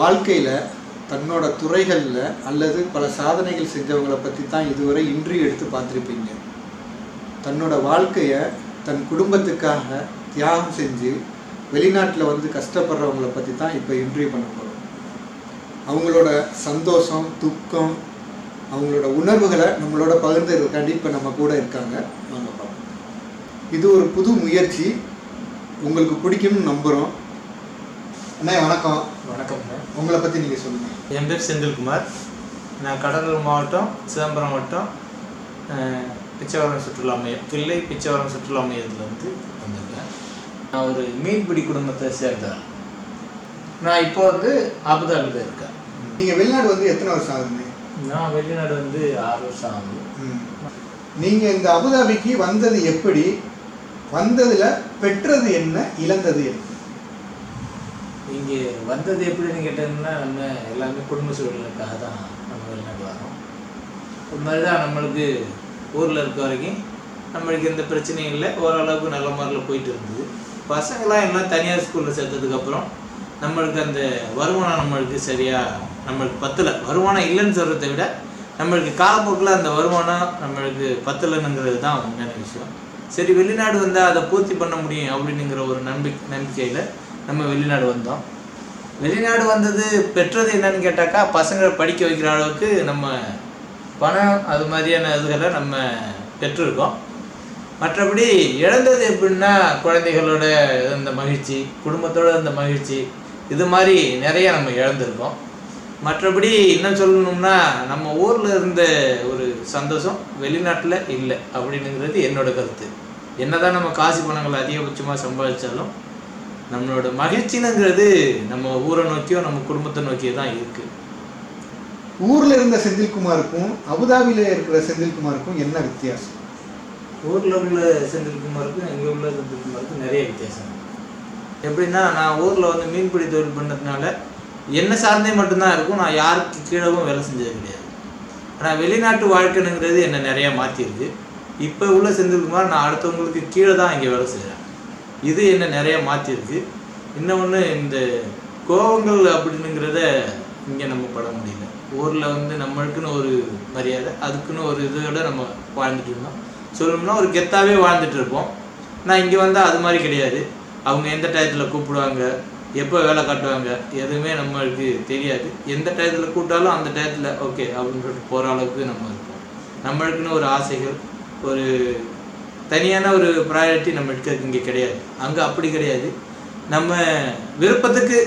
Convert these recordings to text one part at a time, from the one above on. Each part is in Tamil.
வாழ்க்கையில் தன்னோட துறைகளில் அல்லது பல சாதனைகள் செஞ்சவங்களை பற்றி தான் இதுவரை இன்றி எடுத்து பார்த்துருப்பீங்க. தன்னோட வாழ்க்கையை தன் குடும்பத்துக்காக தியாகம் செஞ்சு வெளிநாட்டில் வந்து கஷ்டப்படுறவங்களை பற்றி தான் இப்போ இன்டர்வியூ பண்ண போகிறோம் அவங்களோட சந்தோஷம் துக்கம் அவங்களோட உணர்வுகளை நம்மளோட பகிர்ந்துருக்காண்டி இப்போ நம்ம கூட இருக்காங்க. வாங்க பார்ப்போம். இது ஒரு புது முயற்சி. உங்களுக்கு பிடிக்கும்னு நம்புகிறோம் அண்ணே வணக்கம். வணக்கம். உங்களை பற்றி நீங்கள் சொல்லுங்கள் என் பேர் செந்தில்குமார். நான் கடலூர் மாவட்டம் சிதம்பரம் மாவட்டம் பிச்சைவரம் சுற்றுலா மையம் கிள்ளை பிச்சைவரம் சுற்றுலா மையத்துலேருந்து வந்திருக்கேன். நான் ஒரு மீன்பிடி குடும்பத்தை சேர்ந்தேன் நான் இப்போ வந்து அபுதாபியில் இருக்கேன். நீங்கள் வெளிநாடு வந்து எத்தனை வருஷம் ஆகுதுண்ணே நான் வெளிநாடு வந்து ஆறு வருஷம் ஆகுது. ம். நீங்க இந்த அபுதாபிக்கு வந்தது எப்படி? வந்ததுல பெற்றது என்ன இழந்தது என்ன? இங்கே வந்தது எப்படின்னு கேட்டீங்கன்னா நம்ம எல்லாமே குடும்ப சூழலுக்காக தான் நம்ம வெளிநாடு வரோம் அது மாதிரி தான் நம்மளுக்கு ஊரில் இருக்க வரைக்கும் நம்மளுக்கு எந்த பிரச்சனையும் இல்லை. ஓரளவுக்கு நல்ல முறையில் போயிட்டு இருந்தது. பசங்களாம் எல்லாம் தனியார் ஸ்கூலில் சேர்த்ததுக்கப்புறம் நம்மளுக்கு அந்த வருமானம் நம்மளுக்கு சரியாக நம்மளுக்கு பத்தலை. வருமானம் இல்லைன்னு சொல்கிறத விட நம்மளுக்கு காலப்போக்கில் அந்த வருமானம் நம்மளுக்கு பத்தலைன்னுங்கிறது தான் உண்மையான விஷயம். சரி வெளிநாடு வந்தால் அதை பூர்த்தி பண்ண முடியும் அப்படின்னுங்கிற ஒரு நம்பிக்கை நம்பிக்கையில் நம்ம வெளிநாடு வந்தோம். வெளிநாடு வந்தது பெற்றது என்னன்னு கேட்டாக்கா பசங்களை படிக்க வைக்கிற அளவுக்கு நம்ம பணம் அது மாதிரியான இதுகளை நம்ம பெற்றிருக்கோம். மற்றபடி இழந்தது எப்படின்னா குழந்தைகளோட இருந்த மகிழ்ச்சி குடும்பத்தோட இருந்த மகிழ்ச்சி இது மாதிரி நிறைய நம்ம இழந்திருக்கோம். மற்றபடி இன்னும் சொல்லணும்னா நம்ம ஊரில் இருந்த ஒரு சந்தோஷம் வெளிநாட்டில் இல்லை அப்படின்னுங்கிறது என்னோட கருத்து. என்னதான் நம்ம காசு பணங்களை அதிகபட்சமாக சம்பாதிச்சாலும் நம்மளோட மகிழ்ச்சினுங்கிறது நம்ம ஊரை நோக்கியோ நம்ம குடும்பத்தை நோக்கியோ தான் இருக்கு. ஊர்ல இருந்த செந்தில்குமாருக்கும் அபுதாபியில இருக்கிற செந்தில்குமாருக்கும் என்ன வித்தியாசம்? ஊரில் உள்ள செந்தில்குமாருக்கும் எங்கே உள்ள செந்தில்குமாருக்கும் நிறைய வித்தியாசம். எப்படின்னா நான் ஊரில் வந்து மீன்பிடி தொழில் பண்ணதுனால என்னை சார்ந்தே மட்டும்தான் இருக்கும். நான் யாருக்கு கீழவும் வேலை செஞ்சது கிடையாது. ஆனால் வெளிநாட்டு வாழ்க்கைனுங்கிறது என்னை நிறையா மாற்றிடுது இப்போ உள்ள செந்தில்குமார் நான் அடுத்தவங்களுக்கு கீழே தான் இங்கே வேலை செய்கிறேன் இது என்னை நிறைய மாற்றிருக்கு இன்னொன்று இந்த கோபங்கள் அப்படின்னுங்கிறத இங்கே நம்ம பட முடியல. ஊரில் வந்து நம்மளுக்குன்னு ஒரு மரியாதை அதுக்குன்னு ஒரு இதோட நம்ம வாழ்ந்துட்டு இருந்தோம். சொல்லணும்னா ஒரு கெத்தாகவே வாழ்ந்துட்டு இருப்போம். நான் இங்கே வந்தால் அது மாதிரி கிடையாது. அவங்க எந்த டயத்தில் கூப்பிடுவாங்க எப்போ வேலை காட்டுவாங்க? எதுவுமே நம்மளுக்கு தெரியாது. எந்த டயத்தில் கூப்பிட்டாலும் அந்த டயத்தில் ஓகே அப்படின்னு சொல்லிட்டு போகிற அளவுக்கு நம்ம இருப்போம் நம்மளுக்குன்னு ஒரு ஆசைகள் ஒரு தனியான ஒரு ப்ரையாரிட்டி நம்ம எடுக்கிறதுக்கு இங்கே கிடையாது. அங்கே அப்படி கிடையாது. நம்ம விருப்பத்துக்கு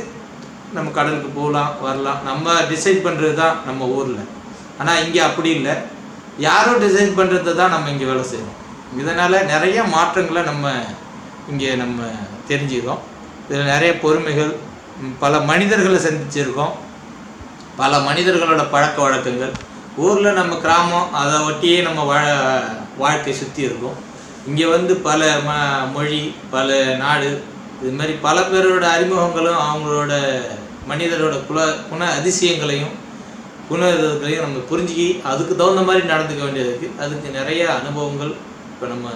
நம்ம கடலுக்கு போகலாம் வரலாம். நம்ம டிசைட் பண்ணுறது தான் நம்ம ஊரில். ஆனால் இங்கே அப்படி இல்லை. யாரோ டிசைட் பண்ணுறத தான் நம்ம இங்கே வேலை செய்கிறோம் இதனால் நிறைய மாற்றங்களை நம்ம இங்கே நம்ம தெரிஞ்சுக்கிறோம். இதில் நிறைய பொறுமைகள் பல மனிதர்களை சந்திச்சிருக்கோம். பல மனிதர்களோட பழக்க வழக்கங்கள். ஊரில் நம்ம கிராமம் அதை ஒட்டியே நம்ம வாழ வாழ்க்கை சுற்றி இருக்கும். இங்கே வந்து பல ம மொழி பல நாடு இது மாதிரி பல பேரோட அறிமுகங்களும் அவங்களோட மனிதரோட குல குண அதிசயங்களையும் குண இதுகளையும் நம்ம புரிஞ்சுக்கி அதுக்கு தகுந்த மாதிரி நடந்துக்க வேண்டியது இருக்குது அதுக்கு நிறைய அனுபவங்கள் இப்போ நம்ம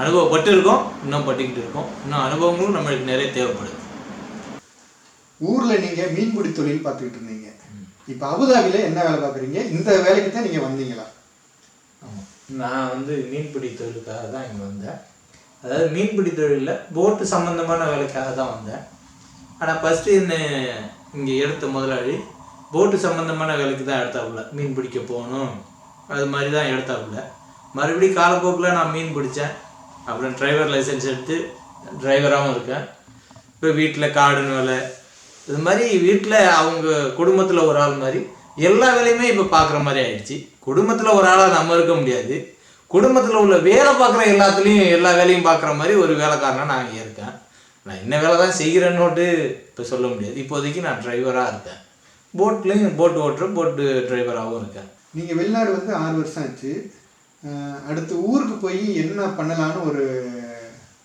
அனுபவப்பட்டு இருக்கோம் இன்னும் பட்டுக்கிட்டு இருக்கோம். இன்னும் அனுபவங்களும் நம்மளுக்கு நிறைய தேவைப்படுது. ஊர்ல நீங்க மீன்பிடி தொழில் பார்த்துக்கிட்டு இருந்தீங்க. இப்ப அபுதாபியில என்ன வேலை பார்க்குறீங்க? இந்த வேலைக்கு தான் நீங்க வந்தீங்களா? நான் வந்து மீன்பிடி தொழிலுக்காக தான் இங்கே வந்தேன். அதாவது மீன்பிடி தொழிலில் போட்டு சம்மந்தமான வேலைக்காக தான் வந்தேன். ஆனால் ஃபஸ்ட்டு என்ன இங்கே எடுத்த முதலாளி போட்டு சம்மந்தமான வேலைக்கு தான் எடுத்தாப்புல. மீன் பிடிக்க போகணும். அது மாதிரி தான் எடுத்தாப்புல. மறுபடியும் காலப்போக்கில் நான் மீன் பிடிச்சேன். அப்புறம் டிரைவர் லைசன்ஸ் எடுத்து டிரைவராகவும் இருக்கேன். இப்போ வீட்டில் கார்டன் வேலை. இது மாதிரி வீட்டில் அவங்க குடும்பத்தில் ஒரு ஆள் மாதிரி எல்லா வேலையுமே இப்போ பார்க்குற மாதிரி ஆயிடுச்சு. குடும்பத்தில் ஒரு ஆளாக நம்ம இருக்க முடியாது. குடும்பத்தில் உள்ள வேலை பார்க்குற எல்லாத்துலேயும் எல்லா வேலையும் பார்க்குற மாதிரி ஒரு வேலைக்காரனாக நான் இங்கே இருக்கேன். நான் என்ன வேலை தான் செய்கிறேன்னு இப்போ சொல்ல முடியாது. இப்போதைக்கு நான் டிரைவராக இருக்கேன். போட்லேயும் போட் ஓட்டுறேன் போட்டு டிரைவராகவும் இருக்கேன். நீங்கள் வெளிநாடு வந்து ஆறு வருஷம் ஆச்சு. அடுத்து ஊருக்கு போய் என்ன பண்ணலாம்னு ஒரு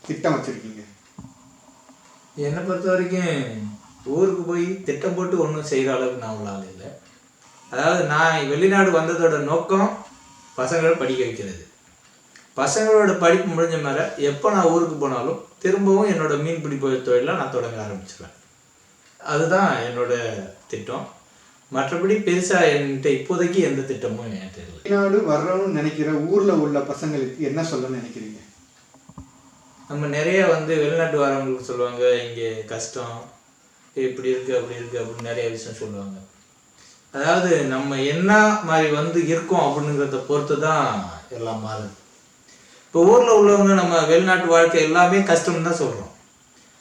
திட்டம் வச்சுருக்கீங்க? என்னை பொறுத்த வரைக்கும் ஊருக்கு போய் திட்டம் போட்டு ஒன்றும் செய்கிற அளவுக்கு நான் உள்ள இல்லை. அதாவது நான் வெளிநாடு வந்ததோட நோக்கம் பசங்களை படிக்க வைக்கிறது. பசங்களோட படிப்பு முடிஞ்ச மேலே எப்போ நான் ஊருக்கு போனாலும் திரும்பவும் என்னோட பிடிப்பு தொழிலை நான் தொடங்க ஆரம்பிச்சிருவேன். அதுதான் என்னோட திட்டம். மற்றபடி பெருசாக என்கிட்ட இப்போதைக்கு எந்த திட்டமும் எனக்கு தெரியல வெளிநாடு வரணும்னு நினைக்கிற ஊர்ல உள்ள பசங்களுக்கு என்ன சொல்ல நினைக்கிறீங்க? நம்ம நிறைய வந்து வெளிநாட்டு வரவங்களுக்கு சொல்லுவாங்க இங்கே கஷ்டம் இப்படி இருக்கு அப்படி இருக்கு அப்படின்னு நிறைய விஷயம் சொல்லுவாங்க. அதாவது நம்ம என்ன மாதிரி வந்து இருக்கோம் அப்படிங்கிறத பொறுத்து தான் எல்லாம் மாறுது. இப்போ ஊரில் உள்ளவங்க நம்ம வெளிநாட்டு வாழ்க்கை எல்லாமே கஷ்டம்னு தான் சொல்கிறோம்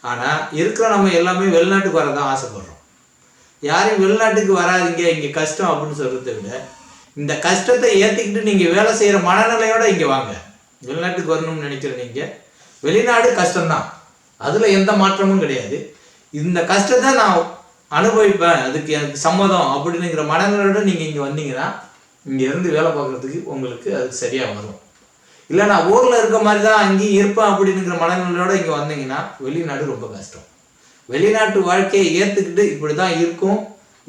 ஆனால் இருக்கிற நம்ம எல்லாமே வெளிநாட்டுக்கு வர தான் ஆசைப்படுறோம். யாரையும் வெளிநாட்டுக்கு வராதிங்க இங்கே கஷ்டம் அப்படின்னு சொல்கிறத விட இந்த கஷ்டத்தை ஏற்றிக்கிட்டு நீங்கள் வேலை செய்கிற மனநிலையோட இங்கே வாங்க. வெளிநாட்டுக்கு வரணும்னு நினைக்கிற நீங்கள் வெளிநாடு கஷ்டம்தான். அதில் எந்த மாற்றமும் கிடையாது. இந்த கஷ்டத்தை நான் அனுபவிப்பேன் அதுக்கு எனக்கு சம்மதம் அப்படிங்கிற மனநிலையோட நீங்கள் இங்கே வந்தீங்கன்னா இங்கே இருந்து வேலை பார்க்குறதுக்கு உங்களுக்கு அது சரியாக வரும். இல்லை நான் ஊரில் இருக்க மாதிரி தான் அங்கேயும் இருப்பேன் அப்படிங்கிற மனநிலையோட இங்கே வந்தீங்கன்னா வெளிநாடு ரொம்ப கஷ்டம். வெளிநாட்டு வாழ்க்கையை ஏற்றுக்கிட்டு இப்படி தான் இருக்கும்.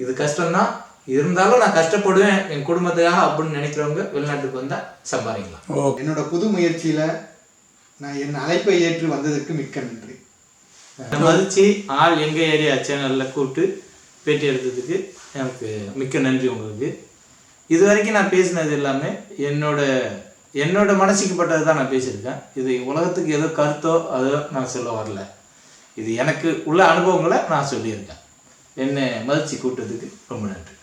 இது கஷ்டம்தான். இருந்தாலும் நான் கஷ்டப்படுவேன் என் குடும்பத்துக்காக அப்படின்னு நினைக்கிறவங்க வெளிநாட்டுக்கு வந்தால் சம்பாதிக்கலாம். என்னோட புது முயற்சியில நான் என் அழைப்பை ஏற்று வந்ததற்கு மிக்க நன்றி. மதிச்சு ஆள் எங்க ஏரியா சேனல்ல கூப்பிட்டு பேட்டி எடுத்ததுக்கு எனக்கு மிக்க நன்றி உங்களுக்கு. இது வரைக்கும் நான் பேசினது எல்லாமே என்னோட என்னோட மனசுக்கு பட்டது தான் நான் பேசியிருக்கேன். இது உலகத்துக்கு ஏதோ கருத்தோ அதோ நான் சொல்ல வரல. இது எனக்கு உள்ள அனுபவங்களை நான் சொல்லியிருக்கேன். என்னை மகிழ்ச்சி கூப்பிட்டதுக்கு ரொம்ப நன்றி.